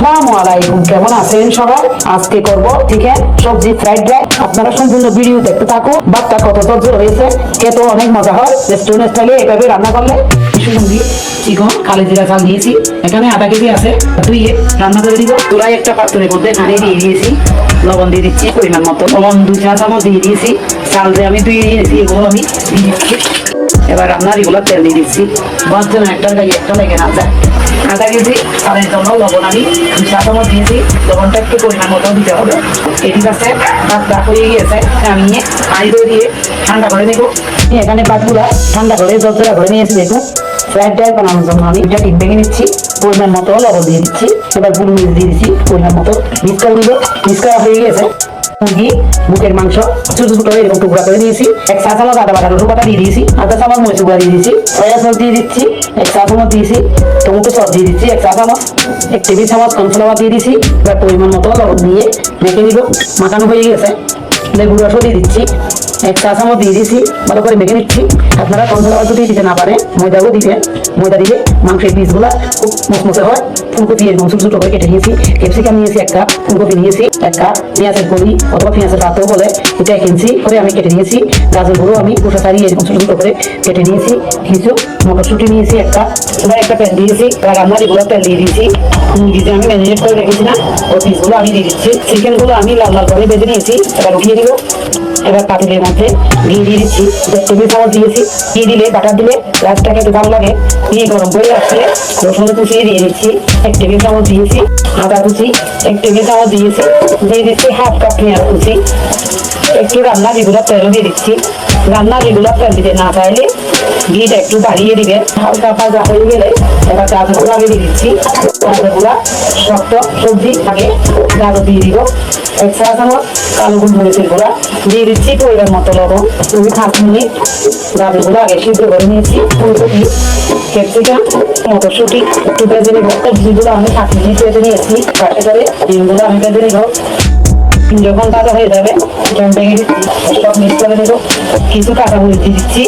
আসসালামু আলাইকুম। কেমন আছেন সবাই? আজকে করব চিকেন, সবজি, ফ্রাইড রাইস। আপনারা সম্পূর্ণ ভিডিও দেখতে থাকুন। বাচ্চা কত তরজোর হয়েছে, খেতে অনেক মজা হয়। রেস্টুরেন্ট স্টাইলে এভাবে রান্না করলে চিকন কালি জিরা চাল দিয়েছি। এখানে আধা কেজি আছে। ধুয়ে রান্না করে দিব। তুলাই একটা পাত্রের মধ্যে পানি দিয়ে দিয়েছি। লবণ দিয়ে দিচ্ছি পরিমাণ মতো। লবণ দু চা চামচ দিয়ে দিয়েছি। চাল যে আমি ধুয়ে দিয়েছি, এগুলো আমি দিয়ে দিচ্ছি। এবার রান্নার এগুলো তেল দিয়ে দিচ্ছি। বাদ যেন একটা গাড়ি, একটা লেগে না যায়। আধা কেজি চালের জন্য লবণ আমি দুই চা চামচ দিয়েছি। লবণটা একটু পরিমাণ মতো দিতে হবে। এটি কাছে ভাত ভাতটা হয়ে গিয়েছে। আমি পানি দিয়ে দিয়ে ঠান্ডা করে নেব। এখানে ভাতগুলা ঠান্ডা করে জলজলা করে নিয়েছি, দেখুন। ফ্রাইড রাইস বানানোর জন্য আমি এটা ঠিক ভেঙে নিচ্ছি, পরিমাণ মতো লবণ দিয়ে দিচ্ছি। এবার গুঁড়ো মরিচ দিয়ে দিচ্ছি, পরিমাণ মতো মিক্স করে নিব হয়ে গেছে। মুরগি বুকের মাংস, ছোট ছোট এরকম টুকরা করে দিয়েছি। এক চা চামচ আদা বাটা রসুন দিয়ে দিয়েছি, আধা চামচ মরিচ গুঁড়া দিয়ে দিয়েছি। সয়া সস দিয়ে দিচ্ছি, এক চা চামচ দিয়েছি। টমেটো সস দিয়ে দিচ্ছি, এক চা চামচ। এক টেবিল চামচ কর্নফ্লাওয়ার দিয়ে দিয়েছি। এবার পরিমাণ মতো লবণ দিয়ে মেখে নিব। মাখানো হয়ে গেছে। রসও দিয়ে দিচ্ছি। এক চা চামচ দিয়ে দিয়েছি, ভালো করে মেখে নিচ্ছি। আপনারা কর্নফ্লাওয়ার যদি দিতে না পারে ময়দাও দিবেন। ময়দা দিলে মাংসের পিসগুলো খুব মসমসে হয়। ফুলকপি এরকম ছোট ছোট করে কেটে নিয়েছি। ক্যাপসিকাম নিয়েছি এক কাপ ফুলকপি নিয়েছি এক কাপ পেঁয়াজের কড়ি অথবা পেঁয়াজের পাতাও বলে এটা এক ইঞ্চি করে আমি কেটে নিয়েছি। গাজরগুলো আমি খোসা ছাড়িয়ে এরকম ছোট ছোট করে কেটে নিয়েছি। কিছু মটরশুঁটি নিয়েছি এক কাপ এবার একটা প্যান দিয়েছি। এবার রান্নার এগুলো তেল দিয়ে দিয়েছি। মুরগি আমি ম্যারিনেট করে রেখেছি না ওই পিসগুলো আমি দিয়ে দিচ্ছি। চিকেনগুলো আমি লাল লাল করে বেজে নিয়েছি। এবার উঠিয়ে দিব। এবার পাতিলের মধ্যে ঘি দিয়ে দিচ্ছি। টেবিল চামচ দিয়েছি। ঘি দিলে বাটার দিলে রাতটাকে একটু ভালো লাগে। ঘি গরম করে আসলে রসুন কুচিয়ে দিয়ে দিচ্ছি। এক টেবিল চামচ দিয়েছি আদা কুচি, এক টেবিল চামচ দিয়েছি। দিয়ে দিচ্ছি হাফ কাপ পেঁয়াজ কুচি। একটু রান্না দিয়ে দিচ্ছি। রান্না রেগুলার দিতে না চাইলে ঘিটা একটু বাড়িয়ে দিবে। হালকা ভাজা হয়ে গেলে এবার গাজরগুলো আমি দিয়ে দিচ্ছি। গাজরগুলা শক্ত সবজি আগে গাজর দিয়ে দিব। এক চা চামচ কালো গোলমরিচের গুঁড়া দিয়ে দিচ্ছি পরিমাণ মতো লবণ। দুই পাঁচ মিনিট গাজরগুলো আগে সিদ্ধ করে নিয়েছি। ফুলকপি ক্যাপসিকাম, মটরশুঁটি, একটু ভেজে নেব। সবজিগুলো আমি পাঁচ মিনিট ভেজে নিয়েছি। পাশে করে ডিমগুলো আমি ভেজে নেব। যখন ভাজা হয়ে যাবে, তখন দিচ্ছি সব মিক্স করে দেবো। কিছু কাঁচা মরিচ দিচ্ছি।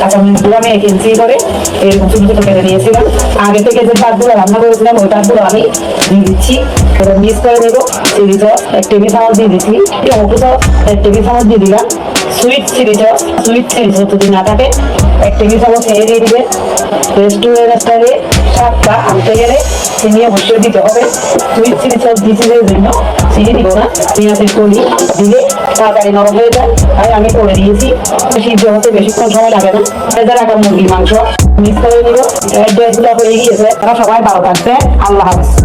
কাঁচা মরিচগুলো আমি এক ইঞ্চি করে এরকম ছোটো ছোটো কেটে নিয়েছিলাম আগে থেকে যে ভাতগুলো রান্না করেছিলাম, ওই ভাতগুলো আমি দিয়ে দিচ্ছি। এবার মিক্স করে দেবো। চিলি সস এক টেবিল চামচ দিয়ে দিচ্ছি। টমেটো সস এক টেবিল চামচ দিয়ে দিলাম। Sweet chilli sauce sweet chilli sauce যদি না থাকে, এক টেবিল চামচ খেয়ে দিয়ে দিবে। রেস্টুরেন্ট স্টাইলে স্বাদটা আনতে গেলে দিতে হবে। জন্য। দিব না। পেঁয়াজের কলি দিলে তাড়াতাড়ি নরম হয়ে যায়। তাই আমি করে দিয়েছি। সিদ্ধ হতে বেশিক্ষণ সময় লাগে না। হাজার টাকা মুরগির মাংস, মিক্স করে হয়ে গিয়েছে। তারা সবাই ভালো থাকছে আল্লাহ হাফেজ।